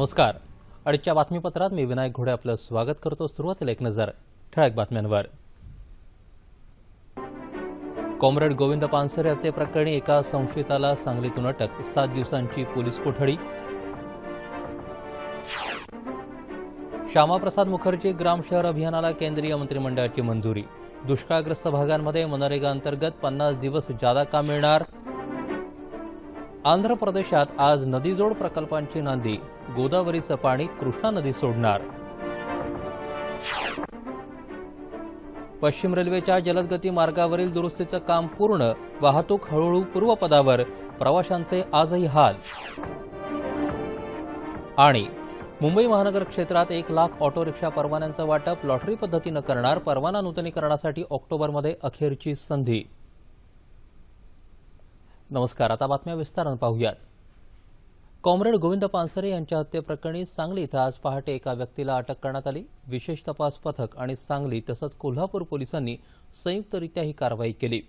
नमस्कार. आजच्या बातमीपत्रात मी विनायक घोडे आपलं स्वागत करतो. सुरुवातीला एक नजर ठळक बातम्यांवर. कॉम्रेड गोविंद पानसरे हत्येप्रकरणी एका संशयिताला सांगलीतून अटक सात दिवसांची पोलीस कोठडी. श्यामाप्रसाद मुखर्जी ग्राम शहर अभियानाला केंद्रीय मंत्रिमंडळाची मंजुरी. दुष्काळग्रस्त भागांमध्ये मनरेगा अंतर्गत पन्नास दिवस जादा काम मिळणार? आंध्र प्रदेशात आज नदीजोड प्रकल्पांची नांदी. गोदावरीचं पाणी कृष्णा नदी सोडणार. पश्चिम रेल्वेच्या जलदगती मार्गावरील दुरुस्तीचं काम पूर्ण. वाहतूक हळूहळू पूर्वपदावर. प्रवाशांचे आजही हाल. आणि मुंबई महानगर क्षेत्रात एक लाख ऑटो रिक्षा परवान्यांचं वाटप लॉटरी पद्धतीनं करणार. परवाना नूतनीकरणासाठी ऑक्टोबरमध्ये अखेरची संधी. नमस्कार आता बातम्या विस्तारानं पाहूयात. कॉम्रेड गोविंद पानसरे यांच्या हत्येप्रकरणी सांगली इथं आज पहाटे एका व्यक्तीला अटक करण्यात आली. विशेष तपास पथक आणि सांगली तसंच कोल्हापूर पोलिसांनी संयुक्तरित्या ही कारवाई केली.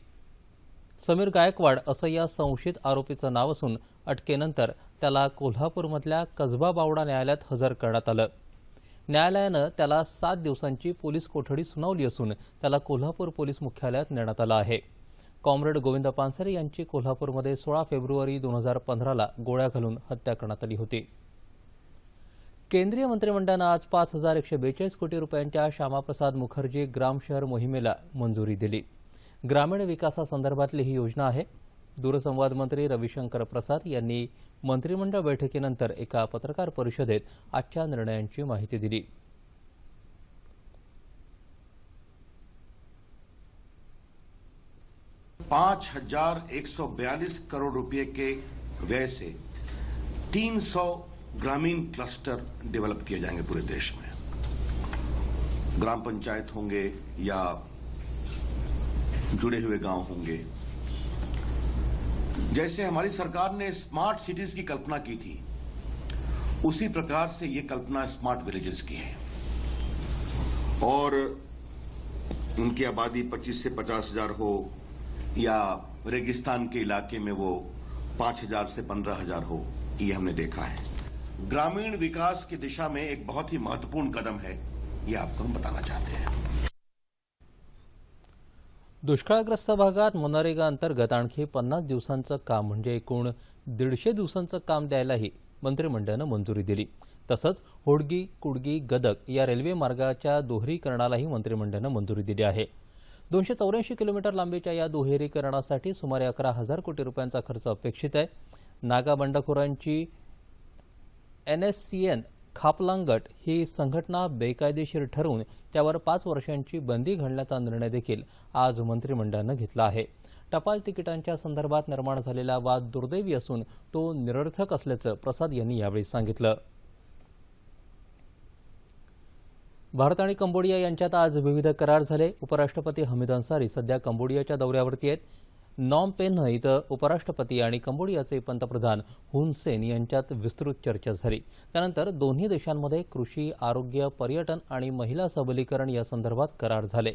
समीर गायकवाड असं या संशयित आरोपीचं नाव असून अटकेनंतर त्याला कोल्हापूरमधल्या कसबा बावडा न्यायालयात हजर करण्यात आलं. न्यायालयानं त्याला सात दिवसांची पोलीस कोठडी सुनावली असून त्याला कोल्हापूर पोलीस मुख्यालयात नेण्यात आलं आहे. कॉम्रेड गोविंद पानसरे यांची कोल्हापूरमध्ये सोळा फेब्रुवारी दोन हजार पंधराला गोळ्या घालून हत्या करण्यात आली होती. केंद्रीय मंत्रिमंडळानं आज पाच हजार एकशे बेचाळीस कोटी रुपयांच्या श्यामाप्रसाद मुखर्जी ग्राम शहर मोहिमेला मंजुरी दिली. ग्रामीण विकासासंदर्भातली ही योजना आहे. दूरसंवाद मंत्री रविशंकर प्रसाद यांनी मंत्रिमंडळ बैठकीनंतर एका पत्रकार परिषदेत आजच्या निर्णयांची माहिती दिली. पाँच हज़ार एक सौ बयालीस करोड़ रुपए के व्यय से 300 ग्रामीण क्लस्टर डेवलप किए जाएँगे पूरे देश में। ग्राम पंचायत होंगे या जुड़े हुए गाँव होंगे। जैसे हमारी सरकार ने स्मार्ट सिटीज़ की कल्पना की थी, उसी प्रकार से ये कल्पना स्मार्ट विलेजेस की है। और उनकी आबादी 25 से पचास हज़ार हो या रेगिस्तान के इलाके में वो पांच हजार से पंद्रह हजार हो ये हमने देखा है। ग्रामीण विकास की दिशा में एक बहुत ही महत्त्वपूर्ण कदम है ये आपको हम बताना चाहते हैं। दुष्काळग्रस्त भागात मनरेगा अंतर्गत आणखी पन्नास दिवसांचं काम म्हणजे एकूण दीडशे दिवसांचं काम द्यायलाही मंत्रिमंडळानं मंजुरी दिली. तसंच होडगी कुडगी गदक या रेल्वे मार्गाच्या दोहरीकरणालाही मंत्रिमंडळानं मंजुरी दिली आहे. दोनशे चौऱ्याऐंशी किलोमीटर लांबीच्या या दुहेरीकरणासाठी सुमारे अकरा हजार कोटी रुपयांचा खर्च अपेक्षित आहे. नागा बंडखोरांची एन एस सी एन खापलांगट ही संघटना बेकायदेशीर ठरवून त्यावर पाच वर्षांची बंदी घालण्याचा निर्णय देखील आज मंत्रिमंडळानं घेतला आहे. टपाल तिकिटांच्या संदर्भात निर्माण झालेला वाद दुर्दैवी असून तो निरर्थक असल्याचं प्रसाद यांनी यावेळी सांगितलं. भारत आणि कंबोडिया यांच्यात आज विविध करार झाले. उपराष्ट्रपती हमीद अन्सारी सध्या कंबोडियाच्या दौऱ्यावरती आहेत. नॉम पेन इथं उपराष्ट्रपती आणि कंबोडियाचे पंतप्रधान हुन सेन यांच्यात विस्तृत चर्चा झाली. त्यानंतर दोन्ही देशांमध्ये कृषी आरोग्य पर्यटन आणि महिला सबलीकरण या संदर्भात करार झाले.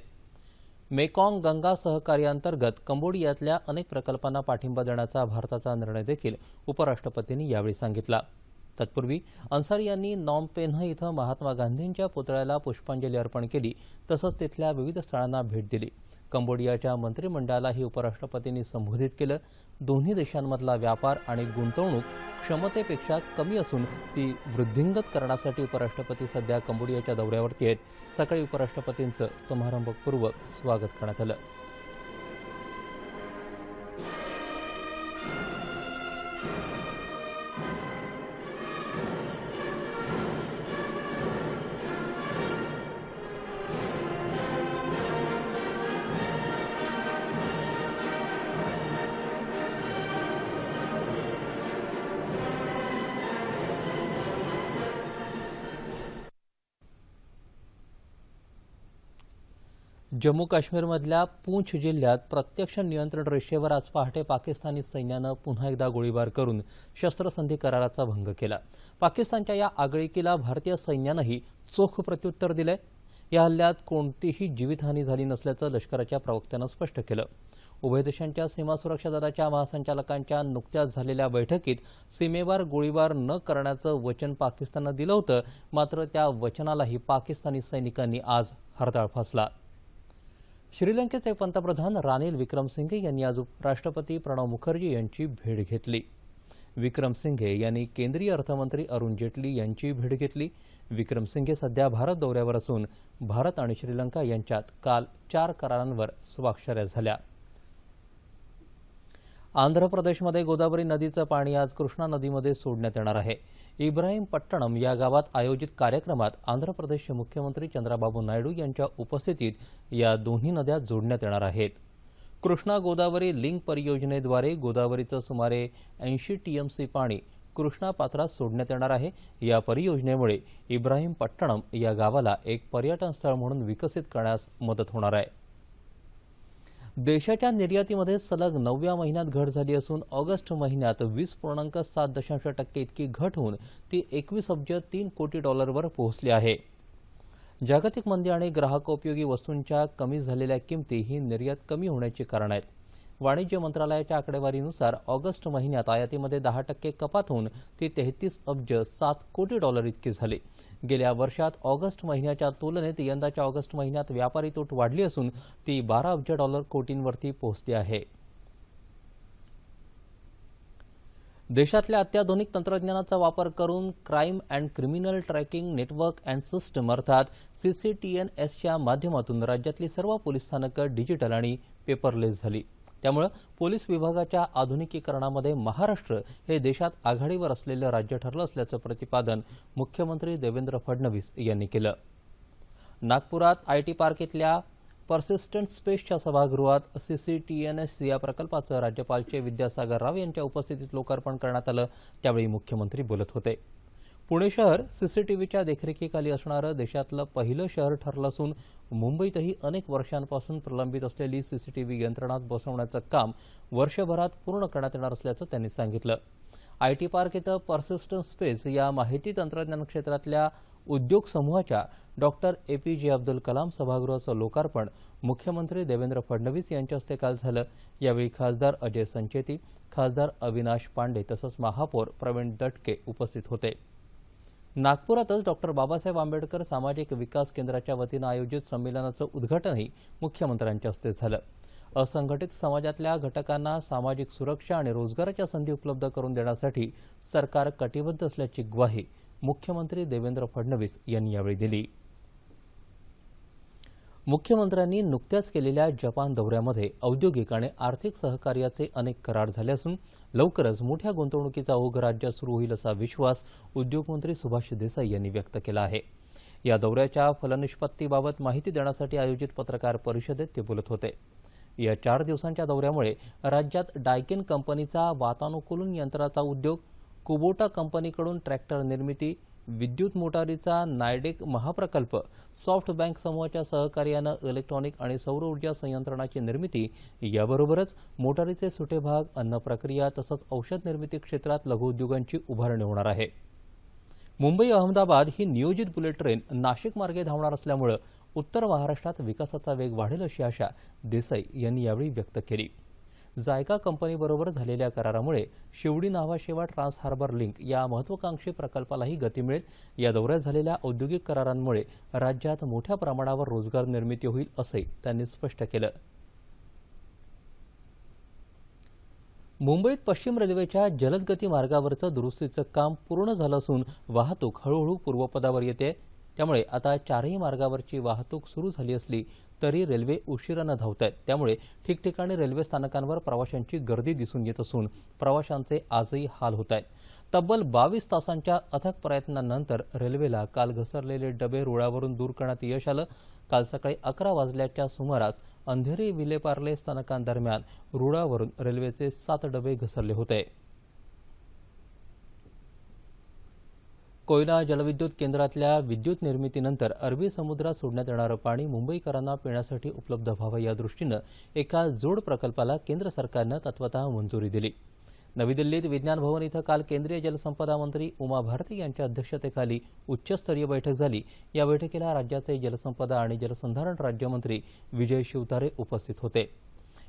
मेकॉंग गंगा सहकार्याअंतर्गत कंबोडियातल्या अनेक प्रकल्पांना पाठिंबा देण्याचा भारताचा निर्णय देखील उपराष्ट्रपतींनी यावेळी सांगितला. तत्पूर्वी अन्सारी यांनी नॉमपेन्ह इथं महात्मा गांधींच्या पुतळ्याला पुष्पांजली अर्पण केली तसंच तिथल्या विविध स्थळांना भेट दिली. कंबोडियाच्या मंत्रिमंडळालाही उपराष्ट्रपतींनी संबोधित केलं. दोन्ही देशांमधला व्यापार आणि गुंतवणूक क्षमतेपेक्षा कमी असून ती वृद्धिंगत करण्यासाठी उपराष्ट्रपती सध्या कंबोडियाच्या दौऱ्यावरती आहेत. सकाळी उपराष्ट्रपतींचं समारंभपूर्वक स्वागत करण्यात आलं. जम्मू काश्मीरमधल्या पूंछ जिल्ह्यात प्रत्यक्ष नियंत्रण रेषेवर आज पहाटे पाकिस्तानी सैन्यानं पुन्हा एकदा गोळीबार करून शस्त्रसंधी कराराचा भंग केला. पाकिस्तानच्या या आगळीकीला भारतीय सैन्यानंही चोख प्रत्युत्तर दिलंय. या हल्ल्यात कोणतीही जीवितहानी झाली नसल्याचं लष्कराच्या प्रवक्त्यानं स्पष्ट केलं. उभय देशांच्या सीमा सुरक्षा दलाच्या महासंचालकांच्या नुकत्याच झालेल्या बैठकीत सीमेवर गोळीबार न करण्याचं वचन पाकिस्ताननं दिलं होतं मात्र त्या वचनालाही पाकिस्तानी सैनिकांनी आज हरताळ फासला. श्रीलंकेचे पंतप्रधान रानिल विक्रमसिंघे यांनी आज राष्ट्रपती प्रणव मुखर्जी यांची भेट घेतली. विक्रमसिंघे यांनी केंद्रीय अर्थमंत्री अरुण जेटली यांची भेट घेतली. विक्रमसिंघे सध्या भारत दौऱ्यावर असून भारत आणि श्रीलंका यांच्यात काल चार करारांवर स्वाक्षऱ्या झाल्या. आंध्र प्रदेशमध्ये गोदावरी नदीचं पाणी आज कृष्णा नदीमध्ये सोडण्यात येणार आहे. इब्राहिम पट्टणम या गावात आयोजित कार्यक्रमात आंध्र प्रदेशचे मुख्यमंत्री चंद्राबाबू नायडू यांच्या उपस्थितीत या दोन्ही नद्या जोडण्यात येणार आहेत. कृष्णा गोदावरी लिंक परियोजनेद्वारे गोदावरीचं सुमारे ऐंशी टीएमसी पाणी कृष्णा पात्रात सोडण्यात येणार आहे. या परियोजनेमुळे इब्राहिम पट्टणम या गावाला एक पर्यटन स्थळ म्हणून विकसित करण्यास मदत होणार आहे. देशाच्या निर्यातीमध्ये सलग नवव्या महिन्यात घट झाली असून ऑगस्ट महिन्यात वीस पूर्णांक सात दशांश टक्के इतकी घट होऊन ती एकवीस अब्ज तीन कोटी डॉलरवर पोहोचली आहे. जागतिक मंदी आणि ग्राहकोपयोगी वस्तूंच्या कमी झालेल्या किमती ही निर्यात कमी होण्याची कारण आहेत. वाणिज्य मंत्रालयाच्या आकडेवारीनुसार ऑगस्ट महिन्यात आयातीमध्ये दहा टक्के कपात होऊन ती तेहतीस अब्ज सात कोटी डॉलर इतकी झाली. गेल्या वर्षात ऑगस्ट महिन्याच्या तुलनेत यंदाच्या ऑगस्ट महिन्यात व्यापारी तूट वाढली असून ती बारा अब्ज डॉलर कोटींवरती पोहोचली आहे. देशातल्या अत्याधुनिक तंत्रज्ञानाचा वापर करून crime and criminal tracking network and system अर्थात सीसीटीएनएसच्या माध्यमातून राज्यातली सर्व पोलीस स्थानकं डिजिटल आणि पेपरलेस झाली. त्यामुळे पोलीस विभागाच्या आधुनिकीकरणामध्ये महाराष्ट्र हे देशात आघाडीवर असलेलं राज्य ठरलं असल्याचं प्रतिपादन मुख्यमंत्री देवेंद्र फडणवीस यांनी केलं. नागपुरात आयटी पार्क इथल्या पर्सिस्टंट स्पेसच्या सभागृहात सीसीटीएनएस या प्रकल्पाचं राज्यपालचे विद्यासागर राव यांच्या उपस्थितीत लोकार्पण करण्यात आलं त्यावेळी मुख्यमंत्री बोलत होते. पुणे शहर सीसीटीव्हीच्या देखरेखीखाली असणारं देशातलं पहिलं शहर ठरलं असून मुंबईतही अनेक वर्षांपासून प्रलंबित असलेली सीसीटीव्ही यंत्रणात बसवण्याचं काम वर्षभरात पूर्ण करण्यात येणार असल्याचं त्यांनी सांगितलं. आयटी पार्क इथं पर्सिस्टंट स्पेस या माहिती तंत्रज्ञान क्षेत्रातल्या उद्योग समूहाच्या डॉक्टर ए पी जे अब्दुल कलाम सभागृहाचं लोकार्पण मुख्यमंत्री देवेंद्र फडणवीस यांच्या हस्ते काल झालं. यावेळी खासदार अजय संचेती खासदार अविनाश पांडे तसंच महापौर प्रवीण दटके उपस्थित होते. नागपुरातच डॉक्टर बाबासाहेब आंबेडकर सामाजिक विकास केंद्राच्या वतीनं आयोजित संमेलनाचं उद्घाटनही मुख्यमंत्र्यांच्या हस्ते झालं. असंघटित समाजातल्या घटकांना सामाजिक सुरक्षा आणि रोजगाराच्या संधी उपलब्ध करून देण्यासाठी सरकार कटिबद्ध असल्याची ग्वाही मुख्यमंत्री देवेंद्र फडणवीस यांनी यावेळी दिली. मुख्यमंत्र्यांनी नुकत्याच केलेल्या जपान दौऱ्यामध्ये औद्योगिक आणि आर्थिक सहकार्याचे अनेक करार झाले असून लवकरच मोठ्या गुंतवणुकीचा ओघ राज्यात सुरू होईल असा विश्वास उद्योगमंत्री सुभाष देसाई यांनी व्यक्त केला आहे. या दौऱ्याच्या फलनिष्पत्तीबाबत माहिती देण्यासाठी आयोजित पत्रकार परिषदेत ते बोलत होते. या चार दिवसांच्या दौऱ्यामुळे राज्यात डायकेन कंपनीचा वातानुकूलन यंत्राचा उद्योग कुबोटा कंपनीकडून ट्रॅक्टर निर्मिती विद्युत मोटारीचा नायडेक महाप्रकल्प सॉफ्ट बँक समूहाच्या सहकार्यानं इलेक्ट्रॉनिक आणि सौर ऊर्जा संयंत्रणाची निर्मिती याबरोबरच मोटारीचे सुटे भाग अन्न प्रक्रिया तसंच औषध निर्मिती क्षेत्रात लघुउद्योगांची उभारणी होणार आहे. मुंबई अहमदाबाद ही नियोजित बुलेट ट्रेन नाशिक मार्गे धावणार असल्यामुळे उत्तर महाराष्ट्रात विकासाचा वेग वाढेल अशी आशा देसाई यांनी यावेळी व्यक्त केली. जायका कंपनीबरोबर झालेल्या करारामुळे Sewri Nhava Sheva trans harbour link या महत्वाकांक्षी प्रकल्पालाही गती मिळेल. या दौऱ्यात झालेल्या औद्योगिक करारांमुळे राज्यात मोठ्या प्रमाणावर रोजगार निर्मिती होईल असंही त्यांनी स्पष्ट केलं. मुंबईत पश्चिम रेल्वेच्या जलदगती मार्गावरचं दुरुस्तीचं काम पूर्ण झालं असून वाहतूक हळूहळू पूर्वपदावर येते. त्यामुळे आता चारही मार्गावरची वाहतूक सुरू झाली असली तरी रेल्वे उशिरानं धावत आहेत त्यामुळे ठिकठिकाणी रेल्वे स्थानकांवर प्रवाशांची गर्दी दिसून येत असून प्रवाशांचे आजही हाल होत आहेत तब्बल बावीस तासांच्या अथक प्रयत्नांनंतर रेल्वेला काल घसरलेले डबे रुळावरून दूर करण्यात यश आलं. काल सकाळी अकरा वाजल्याच्या सुमारास अंधेरी विलेपार्ले स्थानकांदरम्यान रुळावरून रेल्वेचे सात डबे घसरले होते. कोयना जलविद्युत केंद्रातल्या विद्युत निर्मितीनंतर अरबी समुद्रात सोडण्यात येणारं पाणी मुंबईकरांना पिण्यासाठी उपलब्ध व्हावं या दृष्टीनं एका जोड प्रकल्पाला केंद्र सरकारनं तत्वतः मंजुरी दिली. नवी दिल्लीत विज्ञान भवन इथं काल केंद्रीय जलसंपदा मंत्री उमा भारती यांच्या अध्यक्षतेखाली उच्चस्तरीय बैठक झाली. या बैठकीला राज्याचे जलसंपदा आणि जलसंधारण राज्यमंत्री विजय शिवतारे उपस्थित होते.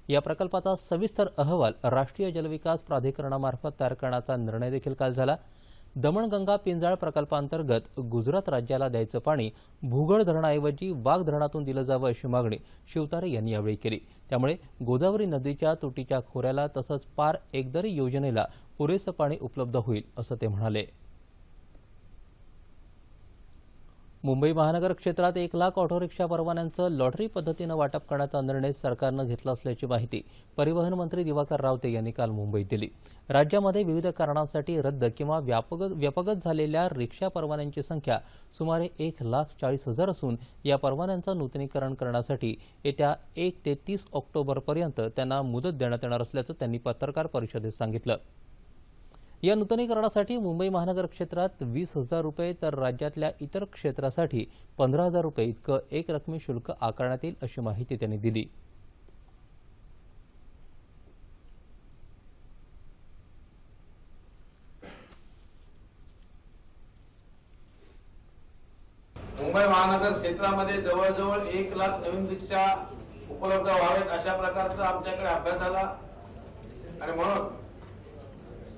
या प्रकल्पाचा सविस्तर अहवाल राष्ट्रीय जलविकास प्राधिकरणामार्फत तयार करण्याचा निर्णय देखील काल झाला. दमणगंगा पिंजाळ प्रकल्पांतर्गत गुजरात राज्याला द्यायचं पाणी भूगळ धरणाऐवजी वाघ धरणातून दिलं जावं अशी मागणी शिवतारे यांनी यावेळी केली. त्यामुळे गोदावरी नदीच्या तुटीच्या खोऱ्याला तसंच पार एकदरी योजनेला पुरेसं पाणी उपलब्ध होईल असं ते म्हणाले. मुंबई महानगर क्षेत्रात एक लाख ऑटो रिक्षा परवान्यांचं लॉटरी पद्धतीनं वाटप करण्याचा निर्णय सरकारनं घेतला असल्याची माहिती परिवहन मंत्री दिवाकर रावते यांनी काल मुंबईत दिली. राज्यामध्ये विविध कारणांसाठी रद्द किंवा व्यापक व्यापकत झालेल्या रिक्षा परवान्यांची संख्या सुमारे एक लाख चाळीस हजार असून या परवान्यांचं नूतनीकरण करण्यासाठी येत्या एक ते तीस ऑक्टोबरपर्यंत त्यांना मुदत देण्यात येणार असल्याचं त्यांनी पत्रकार परिषदेत सांगितलं. या नूतनीकरणासाठी मुंबई महानगर क्षेत्रात वीस हजार रुपये तर राज्यातल्या इतर क्षेत्रासाठी पंधरा हजार रुपये इतकं एक रकमी शुल्क आकारण्यात येईल अशी माहिती त्यांनी दिली. मुंबई महानगर क्षेत्रामध्ये जवळजवळ एक लाख नवीन रिक्षा उपलब्ध व्हावेत अशा प्रकारचा आमच्याकडे अभ्यास झाला. आणि म्हणून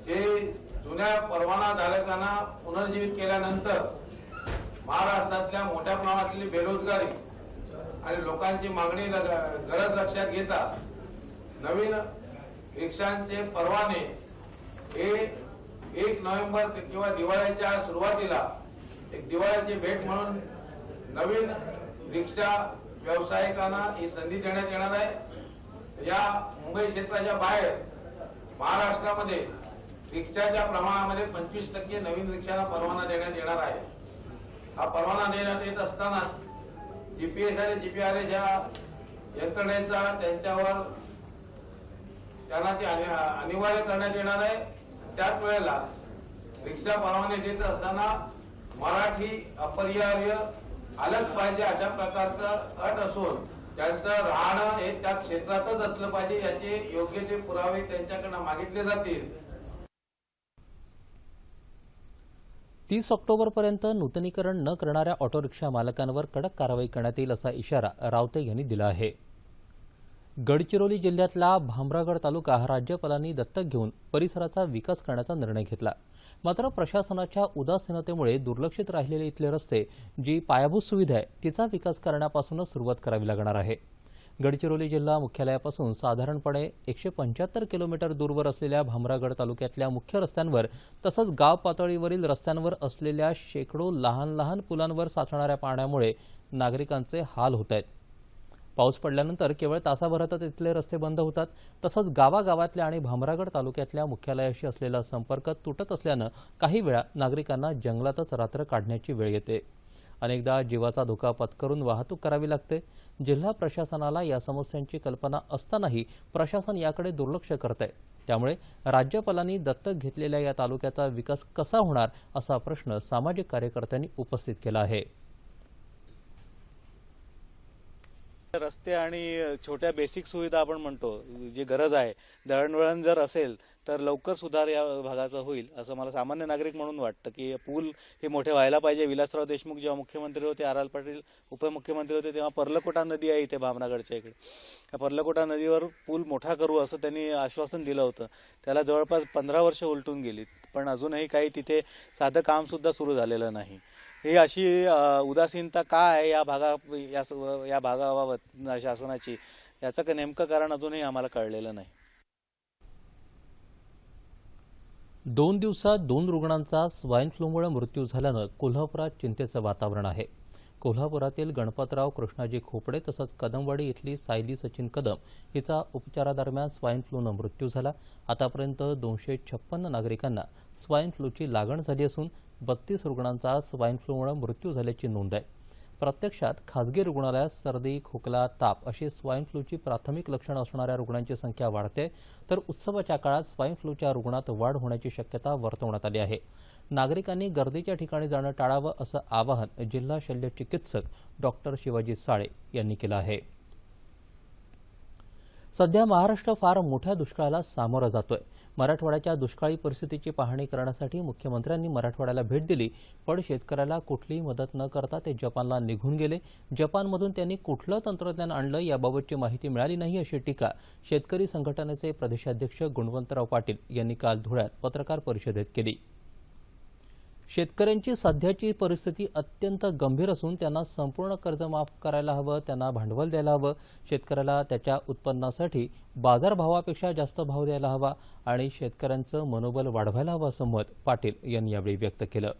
हे जुन्या परवाना धारकांना पुनर्जीवित केल्यानंतर महाराष्ट्रातल्या मोठ्या प्रमाणातली बेरोजगारी आणि लोकांची मागणी गरज लक्षात घेता नवीन रिक्षांचे परवाने हे एक नोव्हेंबर किंवा दिवाळीच्या सुरुवातीला एक दिवाळीची भेट म्हणून नवीन रिक्षा व्यावसायिकांना ही संधी देण्यात येणार आहे. या मुंबई क्षेत्राच्या बाहेर महाराष्ट्रामध्ये रिक्षाच्या प्रमाणामध्ये पंचवीस टक्के नवीन रिक्षाला परवाना देण्यात येणार आहे हा परवाना देण्यात येत असताना जीपीएस आणि जीपीआर ज्या यंत्रणेचा त्यांच्यावर त्यांना ते अनिवार्य करण्यात येणार आहे. त्याच वेळेला रिक्षा परवाने देत असताना मराठी अपरिहार्य आलंच पाहिजे अशा प्रकारचं अट असून त्यांचं राहणं हे त्या क्षेत्रातच असलं पाहिजे याचे योग्य ते पुरावे त्यांच्याकडनं मागितले जातील. तीस ऑक्टोबरपर्यंत नूतनीकरण न करणाऱ्या ऑटोरिक्षा मालकांवर कडक कारवाई करण्यात येईल असा इशारा रावते यांनी दिला आहे. गडचिरोली जिल्ह्यातला भामरागड तालुका हा राज्यपालांनी दत्तक घेऊन परिसराचा विकास करण्याचा निर्णय घेतला. मात्र प्रशासनाच्या उदासीनतेमुळे दुर्लक्षित राहिलेले इथले रस्ते जी पायाभूत सुविधा आहे तिचा विकास करण्यापासूनच सुरुवात करावी लागणार आहे. गडचिरोली जिल्हा मुख्यालयापासून साधारणपणे एकशे पंच्याहत्तर किलोमीटर दूरवर असलेल्या भामरागड तालुक्यातल्या मुख्य रस्त्यांवर तसंच गाव पातळीवरील रस्त्यांवर असलेल्या शेकडो लहान लहान पुलांवर साचणाऱ्या पाण्यामुळे नागरिकांचे हाल होत आहेत. पाऊस पडल्यानंतर केवळ तासाभरातच इथले रस्ते बंद होतात. तसंच गावागावातल्या आणि भामरागड तालुक्यातल्या मुख्यालयाशी असलेला संपर्क तुटत असल्यानं काही वेळा नागरिकांना जंगलातच रात्र काढण्याची वेळ येते. अनेकदा जीवाचा धोका पत्करून वाहतूक करावी लागते. जिल्हा प्रशासनाला या समस्यांची कल्पना असतानाही प्रशासन याकडे दुर्लक्ष करत आहे त्यामुळे राज्यपालांनी दत्तक घेतलेल्या या तालुक्याचा विकास कसा होणार असा प्रश्न सामाजिक कार्यकर्त्यांनी उपस्थित केला आहे. रस्ते आणि छोट्या बेसिक सुविधा आपण म्हणतो जी गरज आहे. दळणवळण जर असेल तर लवकर सुधार या भागाचा होईल असं मला सामान्य नागरिक म्हणून वाटतं की पूल हे मोठे व्हायला पाहिजे. विलासराव देशमुख जेव्हा मुख्यमंत्री होते आर आर पाटील उपमुख्यमंत्री होते तेव्हा पर्लकोटा नदी आहे इथे भामरागडच्या इकडे. त्या पर्लकोटा नदीवर पूल मोठा करू असं त्यांनी आश्वासन दिलं होतं. त्याला जवळपास पंधरा वर्ष उलटून गेली पण अजूनही काही तिथे साधं कामसुद्धा सुरू झालेलं नाही. ही अशी उदासीनता का आहे या भागा या स- या भागाबाबत शासनाची? याचं का नेमकं कारण अजूनही आम्हाला कळलेलं नाही. दोन दिवसात दोन रुग्णांचा स्वाईन फ्लूमुळे मृत्यू झाल्यानं कोल्हापुरात चिंतेचं वातावरण आहे. कोल्हापुरातील गणपतराव कृष्णाजी खोपडे तसंच कदमवाडी इथली सायली सचिन कदम हिचा उपचारादरम्यान स्वाईन फ्लूनं मृत्यू झाला. आतापर्यंत दोनशे छप्पन्न नागरिकांना स्वाईन फ्लूची लागण झाली असून बत्तीस रुग्णांचा स्वाईन फ्लूमुळे मृत्यू झाल्याची नोंद आहे. प्रत्यक्षात खासगी रुग्णालयात सर्दी खोकला ताप अशी स्वाईन फ्लूची प्राथमिक लक्षणं असणाऱ्या रुग्णांची संख्या वाढते तर उत्सवाच्या काळात स्वाईन फ्लूच्या रुग्णात वाढ होण्याची शक्यता वर्तवण्यात आली आहे. नागरिकांनी गर्दीच्या ठिकाणी जाणं टाळावं असं आवाहन जिल्हा शल्य चिकित्सक डॉक्टर शिवाजी साळे यांनी केलं आहे. सध्या महाराष्ट्र फार मोठ्या दुष्काळाला सामोरं जातोय. मराठवाड्याच्या दुष्काळी परिस्थितीची पाहणी करण्यासाठी मुख्यमंत्र्यांनी मराठवाड्याला भेट दिली पण शेतकऱ्याला कुठलीही मदत न करता ते जपानला निघून गेले. जपानमधून त्यांनी कुठलं तंत्रज्ञान आणलं याबाबतची माहिती मिळाली नाही अशी टीका शेतकरी संघटनेचे प्रदेशाध्यक्ष गुणवंतराव पाटील यांनी काल धुळ्यात पत्रकार परिषदेत केली. शेतकऱ्यांची सध्याची परिस्थिती अत्यंत गंभीर असून त्यांना संपूर्ण कर्ज माफ करायला हवं त्यांना भांडवल द्यायला हवं शेतकऱ्याला त्याच्या उत्पन्नासाठी बाजारभावापेक्षा जास्त भाव द्यायला हवा आणि शेतकऱ्यांचं मनोबल वाढवायला हवं असं मत पाटील यांनी यावेळी व्यक्त केलं.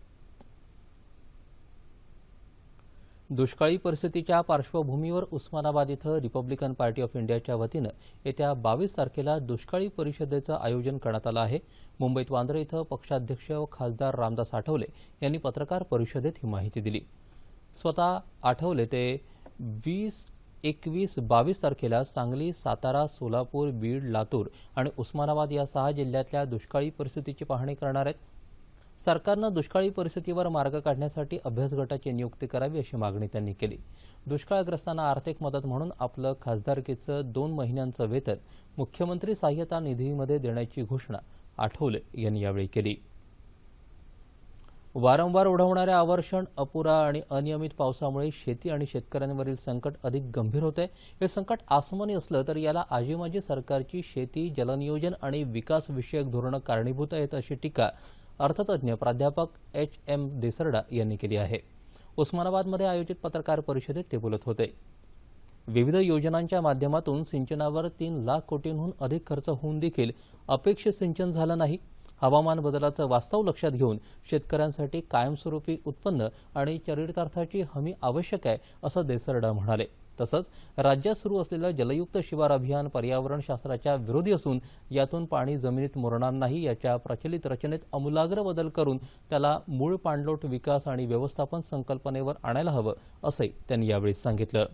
दुष्काळी परिस्थितीच्या पार्श्वभूमीवर उस्मानाबाद इथं रिपब्लिकन पार्टी ऑफ इंडियाच्या वतीनं येत्या बावीस तारखेला दुष्काळी परिषदेचं आयोजन करण्यात आलं आहे. मुंबईत वांद्रे इथं पक्षाध्यक्ष खासदार रामदास आठवले यांनी पत्रकार परिषदेत ही माहिती दिली. स्वतः आठवले ते वीस एकवीस बावीस तारखेला सांगली सातारा सोलापूर बीड लातूर आणि उस्मानाबाद या सहा जिल्ह्यातल्या दुष्काळी परिस्थितीची पाहणी करणार आहेत. सरकारनं दुष्काळी परिस्थितीवर मार्ग काढण्यासाठी अभ्यास गटाची नियुक्ती करावी अशी मागणी त्यांनी केली. दुष्काळग्रस्तांना आर्थिक मदत म्हणून आपलं खासदारकीचं दोन महिन्यांचं वेतन मुख्यमंत्री सहाय्यता निधीमध्ये देण्याची घोषणा आठवले यांनी यावेळी केली. वारंवार ओढवणाऱ्या आवर्षण अपुरा आणि अनियमित पावसामुळे शेती आणि शेतकऱ्यांवरील संकट अधिक गंभीर होत. आहे हे संकट आसमानी असलं तर याला आजीमाजी सरकारची शेती जलनियोजन आणि विकासविषयक धोरणं कारणीभूत आहेत अशी टीका अर्थतज्ञ प्राध्यापक एच एम देसरडा यांनी केली आहे. उस्मानाबादमध्ये आयोजित पत्रकार परिषदेत ते बोलत होते. विविध योजनांच्या माध्यमातून सिंचनावर तीन लाख कोटींहून अधिक खर्च होऊन देखील अपेक्षित सिंचन झालं नाही. हवामान बदलाचं वास्तव लक्षात घेऊन शेतकऱ्यांसाठी कायमस्वरूपी उत्पन्न आणि चरितार्थाची हमी आवश्यक आहे असं देसरडा म्हणाले. तसंच राज्यात सुरू असलेलं जलयुक्त शिवार अभियान पर्यावरण शास्त्राच्या विरोधी असून यातून पाणी जमिनीत मुरणार नाही याच्या प्रचलित रचनेत आमूलाग्र बदल करून त्याला मूळ पाणलोट विकास आणि व्यवस्थापन संकल्पनेवर आणायला हवं असंही त्यांनी यावेळी सांगितलं.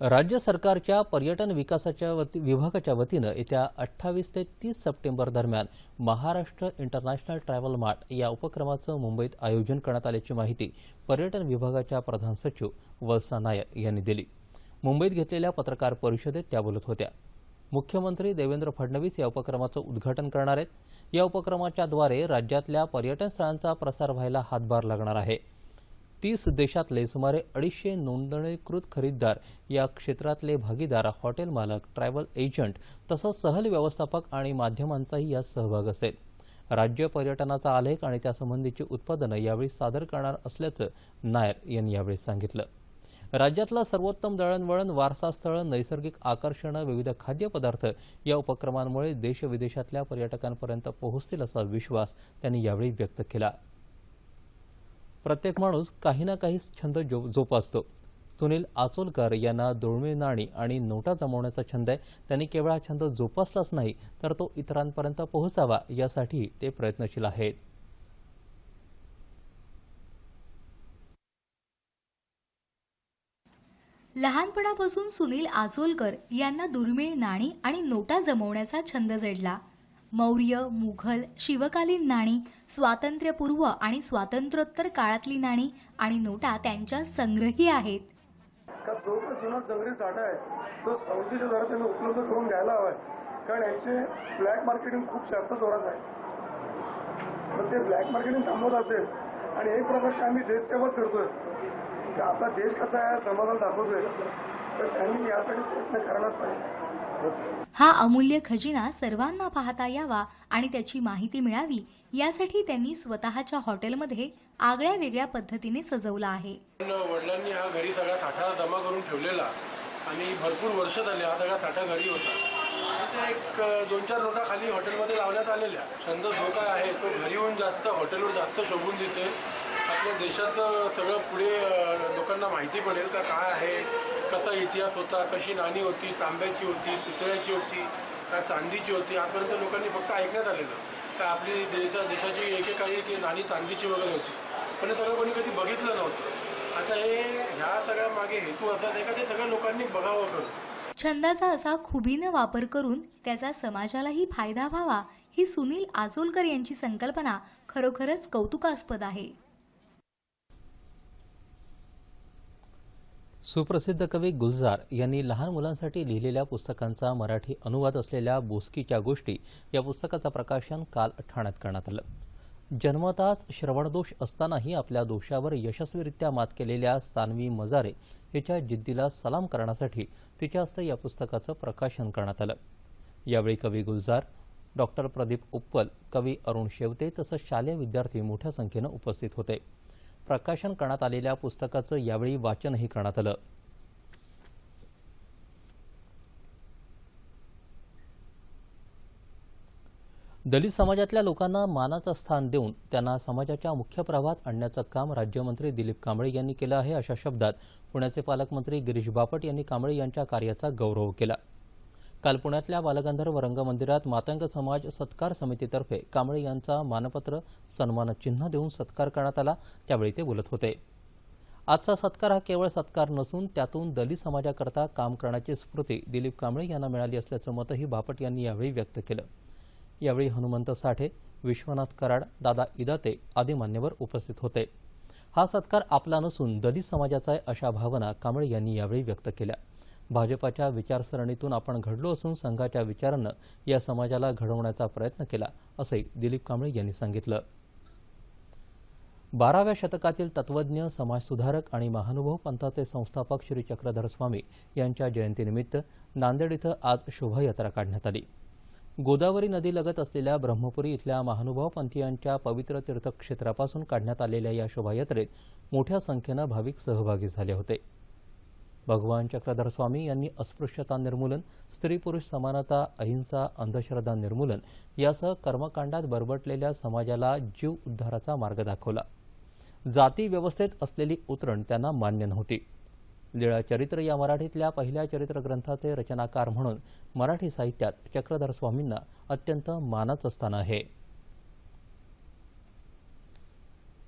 राज्य सरकारच्या पर्यटन विकासाच्या वती विभागाच्या वतीनं येत्या अठ्ठावीस ते तीस सप्टेंबर दरम्यान महाराष्ट्र इंटरनॅशनल ट्रॅव्हल मार्ट या उपक्रमाचं मुंबईत आयोजन करण्यात आल्याची माहिती पर्यटन विभागाच्या प्रधान सचिव वल्सा नायर यांनी दिली. मुंबईत घेतलेल्या पत्रकार परिषदेत त्या बोलत होत्या. मुख्यमंत्री देवेंद्र फडणवीस या उपक्रमाचं उद्घाटन करणार आहेत. या उपक्रमाच्याद्वारे राज्यातल्या पर्यटन स्थळांचा प्रसार व्हायला हातभार लागणार आहे. तीस देशातले सुमारे अडीचशे नोंदणीकृत खरीददार या क्षेत्रातले भागीदार हॉटेल मालक ट्रॅव्हल एजंट तसंच सहल व्यवस्थापक आणि माध्यमांचाही यात सहभाग असेल. राज्य पर्यटनाचा आलेख आणि त्यासंबंधीची उत्पादनं यावेळी सादर करणार असल्याचं नायर यांनी यावेळी सांगितलं. राज्यातलं सर्वोत्तम दळणवळण वारसास्थळं नैसर्गिक आकर्षणं विविध खाद्यपदार्थ या उपक्रमांमुळे देशविदेशातल्या पर्यटकांपर्यंत पोहोचतील असा विश्वास त्यांनी यावेळी व्यक्त केला. प्रत्येक माणूस काही ना काही छंद जो जोपासतो. सुनील आचोलकर यांना दुर्मिळ नाणी आणि नोटा जमवण्याचा छंद आहे. त्यांनी केवळ हा छंद जोपासलाच नाही तर तो इतरांपर्यंत पोहोचावा यासाठी ते प्रयत्नशील आहेत. लहानपणापासून सुनील आचोलकर यांना दुर्मिळ नाणी आणि नोटा जमवण्याचा छंद जडला. मौर्य मुघल शिवकालीन नाणी स्वातंत्र्यपूर्व आणि स्वातंत्र्योत्तर काळातली नाणी आणि नोटा त्यांच्या संग्रही आहेत. का जो पण जुना संग्रही साठा आहे तो सवलतीच्या दरात त्यांना उपलब्ध करून द्यायला हवाय. कारण यांचे ब्लॅक मार्केटिंग खूप जास्त जोरात आहे. पण ते ब्लॅक मार्केटिंग थांबवत असेल आणि एक प्रकारची आम्ही देशसेवाच करतोय. की आपला देश कसा आहे समाधान दाखवतोय. तर त्यांनी यासाठी प्रयत्न करायलाच पाहिजे. हा अमूल्य खजिना सर्वांना पाहता यावा आणि त्याची माहिती मिळावी यासाठी त्यांनी स्वतःच्या हॉटेलमध्ये आगळ्या वेगळ्या पद्धतीने सजवला आहे. वडिलांनी हा घरी सगळा साठा जमा करून ठेवलेला आणि भरपूर वर्ष झाले हा सगळा साठा घरी होता. एक दोन चार नोटा खाली हॉटेलमध्ये लावण्यात आलेल्या. छंद जो काय आहे तो घरी येऊन जास्त हॉटेलवर जास्त शोभून देते आपल्या देशाचं सगळं पुढे लोकांना माहिती पडेल का काय आहे कसा इतिहास होता कशी नाणी होती तांब्याची होती पितळ्याची होती का चांदीची होती आजपर्यंत लोकांनी फक्त ऐकण्यात आलेलं. का आपली देशा देशाची एकेकाळी की नाणी चांदीची वगैरे होती. पण हे सगळं कोणी कधी बघितलं नव्हतं. आता हे ह्या सगळ्या मागे हेतू असतात का ते सगळ्या लोकांनी बघावं करून. छंदाचा असा खुबीनं वापर करून त्याचा समाजालाही फायदा व्हावा ही सुनील आजोलकर यांची संकल्पना खरोखरच कौतुकास्पद आहे. सुप्रसिद्ध कवी गुलजार यांनी लहान मुलांसाठी लिहिलेल्या पुस्तकांचा मराठी अनुवाद असलेल्या बोसकीच्या गोष्टी या पुस्तकाचं प्रकाशन काल ठाण्यात करण्यात आलं. जन्मताच श्रवणदोष असतानाही आपल्या दोषावर यशस्वीरित्या मात केलेल्या सानवी मजारे हिच्या जिद्दीला सलाम करण्यासाठी तिच्या हस्ते या पुस्तकाचं प्रकाशन करण्यात आलं. यावेळी कवी गुलजार डॉक्टर प्रदीप उप्पल कवी अरुण शेवते तसंच शालेय विद्यार्थी मोठ्या संख्येनं उपस्थित होते. प्रकाशन करण्यात आलेल्या पुस्तकाचं यावेळी वाचनही करण्यात आलं. दलित समाजातल्या लोकांना मानाचं स्थान देऊन त्यांना समाजाच्या मुख्य प्रवाहात आणण्याचं काम राज्यमंत्री दिलीप कांबळे यांनी केलं आहे अशा शब्दात पुण्याचे पालकमंत्री गिरीश बापट यांनी कांबळे यांच्या कार्याचा गौरव केला. काल पुण्यातल्या बालगंधर्व रंगमंदिरात मातंग समाज सत्कार समितीतर्फे कांबळे यांचा मानपत्र सन्मान चिन्ह देऊन सत्कार करण्यात आला. त्यावेळी ते बोलत होते. आजचा सत्कार हा केवळ सत्कार नसून त्यातून दलित समाजाकरता काम करण्याची स्फूर्ती दिलीप कांबळे यांना मिळाली असल्याचं मतही बापट यांनी यावेळी व्यक्त केलं. यावेळी हनुमंत साठे विश्वनाथ कराड दादा इदाते आदी मान्यवर उपस्थित होते. हा सत्कार आपला नसून दलित समाजाचा आहे अशा भावना कांबळे यांनी यावेळी व्यक्त केल्या. भाजपाच्या विचारसरणीतून आपण घडलो असून संघाच्या विचारानं या समाजाला घडवण्याचा प्रयत्न केला असंही दिलीप कांबळे यांनी सांगितलं. बाराव्या शतकातील तत्वज्ञ समाजसुधारक आणि महानुभव पंथाचे संस्थापक श्री चक्रधर स्वामी यांच्या जयंतीनिमित्त नांदेड इथं आज शोभायात्रा काढण्यात आली. गोदावरी नदीलगत असलेल्या ब्रह्मपुरी इथल्या महानुभाव पंथीयांच्या पवित्र तीर्थक्षेत्रापासून काढण्यात आलेल्या या शोभायात्रेत मोठ्या संख्येनं भाविक सहभागी झाले होते. भगवान चक्रधर स्वामी यांनी अस्पृश्यता निर्मूलन स्त्री पुरुष समानता अहिंसा अंधश्रद्धा निर्मूलन यासह कर्मकांडात बरबटलेल्या समाजाला जीव उद्धाराचा मार्ग दाखवला. जाती व्यवस्थेत असलेली उतरण त्यांना मान्य नव्हती. लीळा चरित्र या मराठीतल्या पहिल्या चरित्र ग्रंथाचे रचनाकार म्हणून मराठी साहित्यात चक्रधर स्वामींना अत्यंत मानाचं स्थान आहे.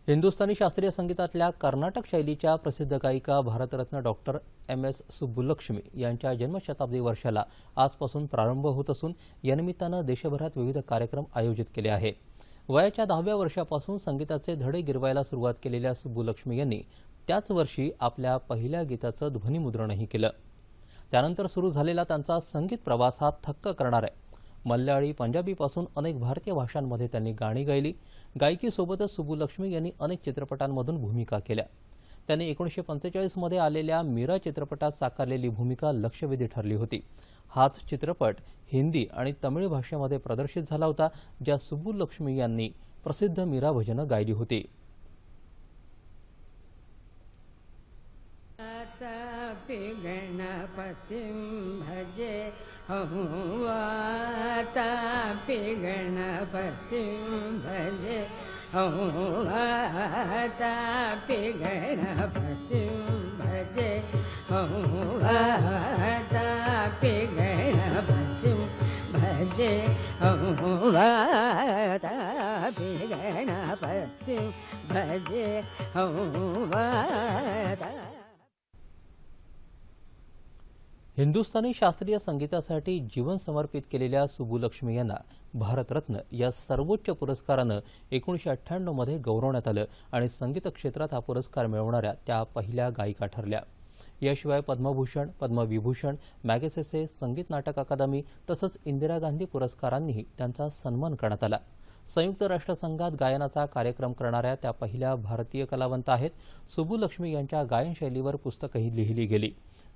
हिंदुस्थानी शास्त्रीय संगीतातल्या कर्नाटक शैलीच्या प्रसिद्ध गायिका Bharat Ratna doctor M. S. Subbulakshmi यांच्या जन्मशताब्दी वर्षाला आजपासून प्रारंभ होत असून यानिमित्तानं देशभरात विविध कार्यक्रम आयोजित केले आहेत वयाच्या दहाव्या वर्षापासून संगीताचे धडे गिरवायला सुरुवात केलेल्या सुब्बुलक्ष्मी यांनी त्याच वर्षी आपल्या पहिल्या गीताचं ध्वनिमुद्रणही केलं. त्यानंतर सुरू झालेला त्यांचा संगीत प्रवास हा थक्क करणार आहे. मल्याळी पंजाबीपासून अनेक भारतीय भाषांमध्ये त्यांनी गाणी गायली. गायकीसोबतच सुबुलक्ष्मी यांनी अनेक चित्रपटांमधून भूमिका केल्या. त्यांनी एकोणीसशे पंचेचाळीसमध्ये आलेल्या मीरा चित्रपटात साकारलेली भूमिका लक्षवेधी ठरली होती. हाच चित्रपट हिंदी आणि तमिळ भाषेमध्ये प्रदर्शित झाला होता ज्या सुब्बुलक्ष्मी यांनी प्रसिद्ध मीरा भजनं गायली होती. गणपतिं भजे हंवातापि गणपतिं भजे हंवातापि गणपतिं भजे हंवातापि गणपतिं भजे हंवातापि गणपतिं भजे हंवाता हिंदुस्थानी शास्त्रीय संगीतासाठी जीवन समर्पित केलेल्या सुबुलक्ष्मी यांना भारतरत्न या सर्वोच्च पुरस्कारानं एकोणीसशे अठ्ठ्याण्णवमध्ये गौरवण्यात आलं आणि संगीत क्षेत्रात हा पुरस्कार मिळवणाऱ्या त्या पहिल्या गायिका ठरल्या. याशिवाय पद्मभूषण पद्मविभूषण मॅगेसेसे संगीत नाटक अकादमी तसंच इंदिरा गांधी पुरस्कारांनीही त्यांचा सन्मान करण्यात आला. संयुक्त राष्ट्रसंघात गायनाचा कार्यक्रम करणाऱ्या त्या पहिल्या भारतीय कलावंत आहेत. सुबुलक्ष्मी यांच्या गायनशैलीवर पुस्तकही लिहिली गेली.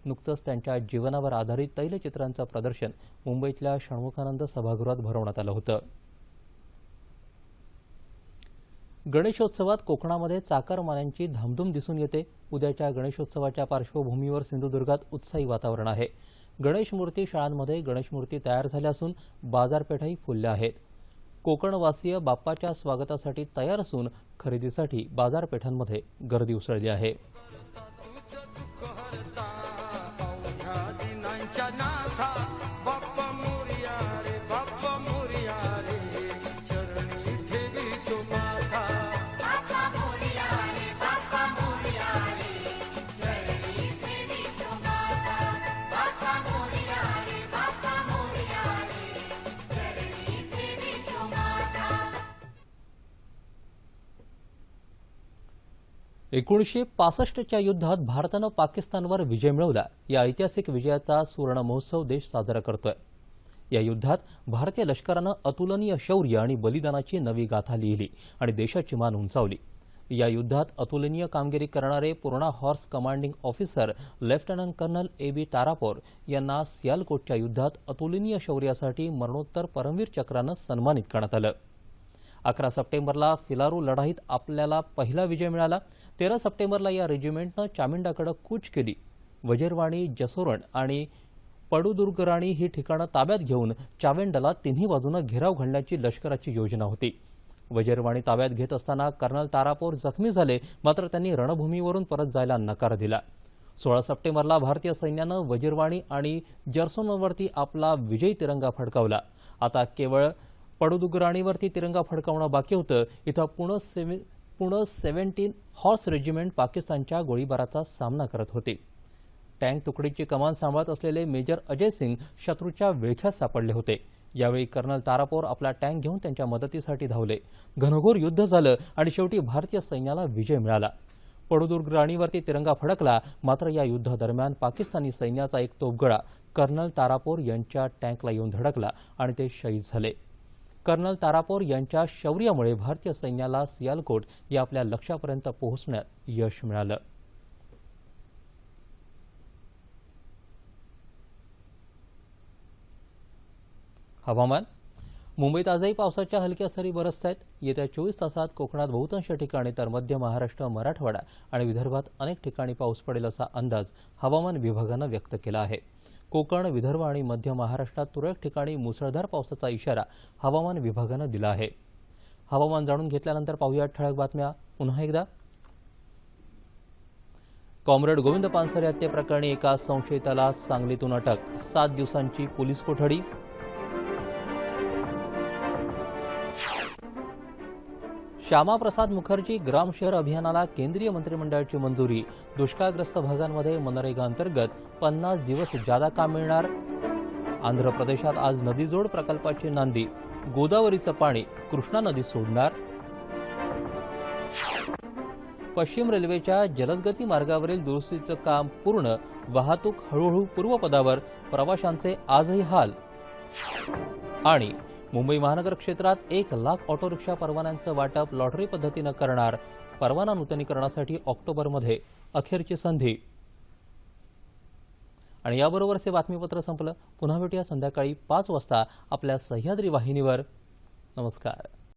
नुकतंच त्यांच्या जीवनावर आधारित तैलचित्रांचं प्रदर्शन मुंबईतल्या षण्मुखानंद सभागृहात भरवण्यात आलं होतं. गणेशोत्सवात कोकणामध्ये चाकरमान्यांची धामधूम दिसून येते. उद्याच्या गणेशोत्सवाच्या पार्श्वभूमीवर सिंधुदुर्गात उत्साही वातावरण आहे. गणेश मूर्ती शाळांमध्ये गणेश मूर्ती तयार झाल्या असून बाजारपेठाही फुलल्या आहेत. कोकणवासीय बाप्पाच्या स्वागतासाठी तयार असून खरेदीसाठी बाजारपेठांमध्ये गर्दी उसळली आहे. एकोणीसशे पासष्टच्या युद्धात भारतानं पाकिस्तानवर विजय मिळवला. या ऐतिहासिक विजयाचा सुवर्ण महोत्सव देश साजरा करतोय. या युद्धात भारतीय लष्करानं अतुलनीय शौर्य आणि बलिदानाची नवी गाथा लिहिली आणि देशाची मान उंचावली. या युद्धात अतुलनीय कामगिरी करणारे Poona Horse commanding officer lieutenant colonel A B Tarapore यांना सियालकोटच्या युद्धात अतुलनीय शौर्यासाठी मरणोत्तर परमवीर चक्रानं सन्मानित करण्यात आलं. अकरा सप्टेंबरला फिलारू लढाईत आपल्याला पहिला विजय मिळाला. तेरा सप्टेंबरला या रेजिमेंटनं चामिंडाकडे कूच केली. वजेरवाणी जसोरण आणि पडुदुर्गराणी ही ठिकाणं ताब्यात घेऊन चावेंडला तिन्ही बाजूनं घेराव घालण्याची लष्कराची योजना होती. वजेरवाणी ताब्यात घेत असताना कर्नल तारापोर जखमी झाले मात्र त्यांनी रणभूमीवरून परत जायला नकार दिला. सोळा सप्टेंबरला भारतीय सैन्यानं वजीरवाणी आणि जर्सोनवरती आपला विजयी तिरंगा फडकावला. आता केवळ पडुदुगराणीवरती तिरंगा फडकावणं बाकी होतं. इथं पुणे सेव्ह पुणे सेव्हन्टीन हॉर्स रेजिमेंट पाकिस्तानच्या गोळीबाराचा सामना करत होते. टँक तुकडीची कमान सांभाळत असलेले मेजर अजय सिंग शत्रूच्या विळख्यात सापडले होते. यावेळी कर्नल तारापोर आपला टँक घेऊन त्यांच्या मदतीसाठी धावले. घनघोर युद्ध झालं आणि शेवटी भारतीय सैन्याला विजय मिळाला. पडुदुर्ग राणीवरती तिरंगा फडकला मात्र या युद्धादरम्यान पाकिस्तानी सैन्याचा एक तोफगोळा कर्नल तारापोर यांच्या टँकला येऊन धडकला आणि ते शहीद झाले. कर्नल तारापोर यांच्या शौर्यामुळे भारतीय सैन्याला सियालकोट या आपल्या लक्ष्यापर्यंत पोहोचण्यात यश मिळालं. हवामान. मुंबईत आजही पावसाच्या हलक्या सरी बरसत आहेत. येत्या चोवीस तासात कोकणात बहुतांश ठिकाणी तर मध्य महाराष्ट्र मराठवाडा आणि विदर्भात अनेक ठिकाणी पाऊस पडेल असा अंदाज हवामान विभागानं व्यक्त केला आहे. कोकण विदर्भ आणि मध्य महाराष्ट्रात तुरळक ठिकाणी मुसळधार पावसाचा इशारा हवामान विभागानं दिला आहे. हवामान जाणून घेतल्यानंतर पाहूया ठळक बातम्या. पुन्हा एकदा. कॉम्रेड गोविंद पानसरे हत्येप्रकरणी एका संशयिताला सांगलीतून अटक. सात दिवसांची पोलीस कोठडी. श्यामाप्रसाद मुखर्जी ग्राम शहर अभियानाला केंद्रीय मंत्रिमंडळाची मंजुरी. दुष्काळग्रस्त भागांमध्ये मनरेगा अंतर्गत पन्नास दिवस जादा काम मिळणार. आंध्र प्रदेशात आज नदीजोड प्रकल्पाची नांदी. गोदावरीचं पाणी कृष्णा नदीत सोडणार. पश्चिम रेल्वेच्या जलदगती मार्गावरील दुरुस्तीचं काम पूर्ण. वाहतूक हळूहळू पूर्वपदावर. प्रवाशांचे आजही हाल. आणि मुंबई महानगर क्षेत्रात एक लाख ऑटो रिक्षा परवान्यांचं वाटप लॉटरी पद्धतीनं करणार परवाना नूतनीकरणासाठी ऑक्टोबरमध्ये अखेरची संधी. आणि याबरोबरच हे बातमीपत्र संपलं. पुन्हा भेटूया संध्याकाळी पाच वाजता आपल्या सह्याद्री वाहिनीवर. नमस्कार.